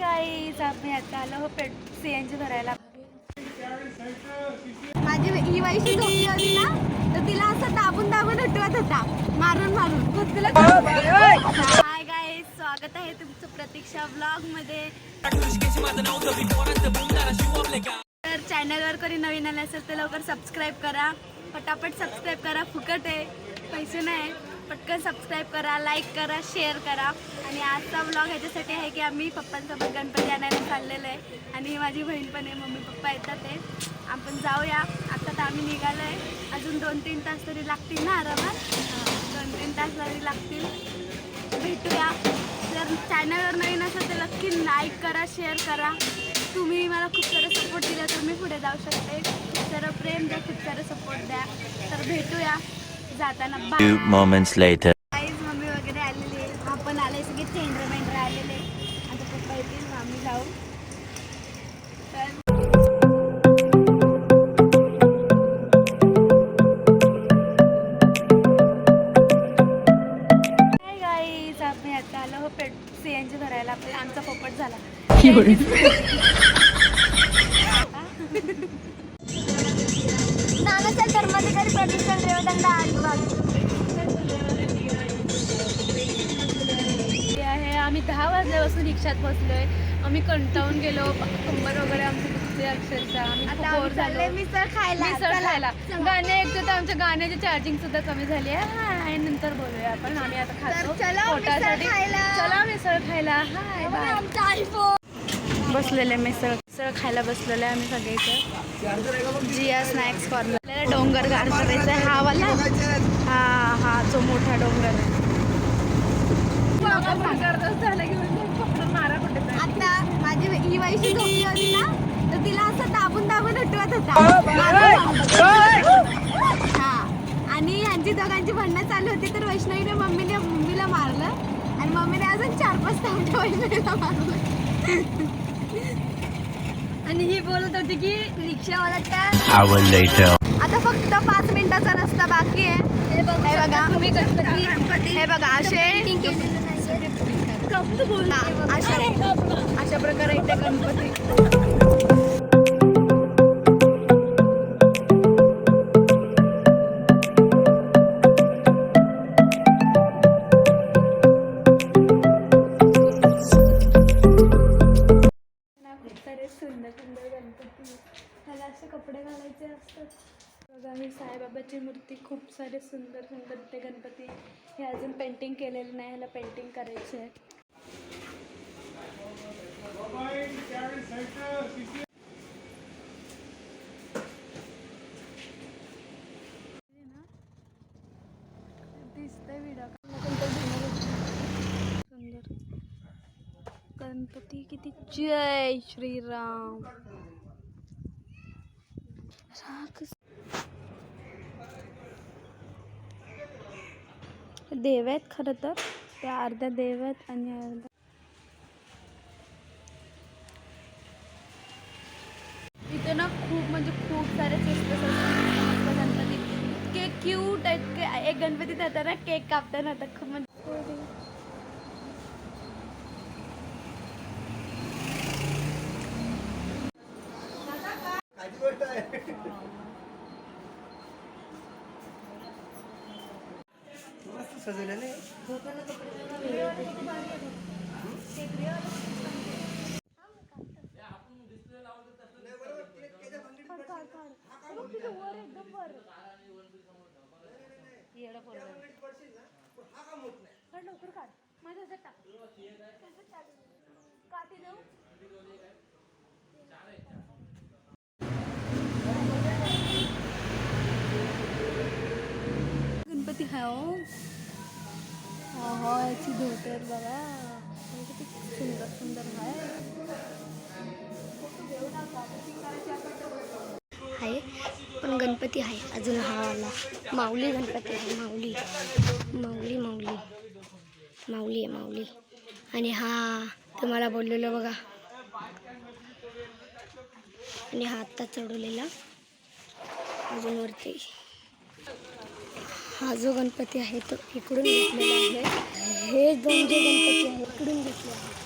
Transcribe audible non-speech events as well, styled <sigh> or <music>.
Guys आम्ही आता आलो हो पेट सी एन जी भरायला माझी ही वैशी झोपली होती ना? तर तिला असं दाबून दाबून उठवत होता. मारून मारून. मग तिला हाय गाईज स्वागत आहे तुमचं प्रतीक्षा ब्लॉगमध्ये. तर चॅनलवर कोणी नवीन आले असेल तर लवकर सबस्क्राईब करा. पटापट सबस्क्राईब करा फुकट आहे. पैसे नाही. पटकन सबस्क्राईब करा लाईक करा शेअर करा. आणि आजचा ब्लॉग ह्याच्यासाठी आहे की आम्ही पप्पांसोबत गणपती आणायला चाललेलो आहे. आणि माझी बहीण पण आहे मम्मी पप्पा येतात आहे आपण जाऊया. आता तर आम्ही निघालो आहे अजून दोन तीन तास तरी लागतील ना आरामात? दोन तीन तास तरी लागतील. भेटूया. जर चॅनलवर नवीन असेल तर नक्की लाईक करा शेअर करा. तुम्ही मला खूप सारा सपोर्ट दिला तर मी पुढे जाऊ शकते. खूप सारं प्रेम द्या खूप सारं सपोर्ट द्या. तर भेटूया. जाताना moments later. आईज मम्मी वगैरे आलेले. आपण आले सगळे मेंढर आलेले. आता पप्पा येतील जाऊ. तर गाईज आम्ही आता आलो हो पेट भरायला आपला आमचा पोपट झाला. <laughs> नानाच्या धर्माधिकारी प्रतिष्ठान रेवदंड अलिबाग ते आहे आम्ही दहा वाजल्यापासून रिक्षात बसलोय. आम्ही कंटाळून गेलो. कंबर वगैरे आमची दुखते अक्षरशः. मिसळ खायला. मिसळ. खायला. गाणे ऐकतो तर आमच्या गाण्याची चार्जिंग सुद्धा कमी झाली आहे. हाय नंतर बोलूया आपण. आम्ही आता खातो तर पोटासाठी. खायला. चला मिसळ खायला. हाय बाय आमचा आयफोन बसलेले मिसळ. मिसळ खायला बसलेले आम्ही सगळे इथे. जिया स्नॅक्स कॉर्नर आपल्याला डोंगर गार करायचा आहे हा वाला? हा हा जो मोठा डोंगर आहे. आता माझी ही वैशी झोपली होती ना तर तिला असं दाबून दाबून उठवत होता. हा. आणि यांची दोघांची भांडणं चालू होती तर वैष्णवीने मम्मीने मम्मीला मारलं. आणि मम्मीने अजून चार पाच तामच्या वैष्णवीला मारलं आणि ही बोलत होती की रिक्षावाला त्या Hour later. आता फक्त पाच मिनिटाचा रस्ता बाकी आहे. हे बघा तुम्ही गणपती हे बघा असे अशा अशा प्रकारे इथे गणपती असे कपडे घालायचे असतात. बघा ही साईबाबाची मूर्ती खूप सारे सुंदर सुंदर ते गणपती. हे अजून पेंटिंग केलेलं नाही ह्याला पेंटिंग करायचे आहे. सुंदर. गणपती किती जय श्रीराम. राख देव आहेत खरं तर त्या अर्ध्या देव आहेत आणि अर्ध्या इथे ना खूप म्हणजे खूप सारे फेस्टिवल्स असतात. गणपती इतके क्यूट आहेत एक गणपती जाता ना केक कापताना आता खूप म्हणजे काढ लवकर काढ माझ्या टाक. काठी देऊ गणपती हा हो. हा याची धोतर बघा. किती सुंदर सुंदर आहे. आहे पण गणपती आहे. अजून हा आला. माऊली गणपती आहे माऊली. माऊली माऊली. माऊली आहे माऊली. आणि हा तुम्हाला बोललेलो बघा. आणि हा आत्ता चढवलेला. अजून वरती. हा जो गणपती आहे तो इकडून घेतलेला आहे. हे दोन जे गणपती आहे इकडून घेतले आहे.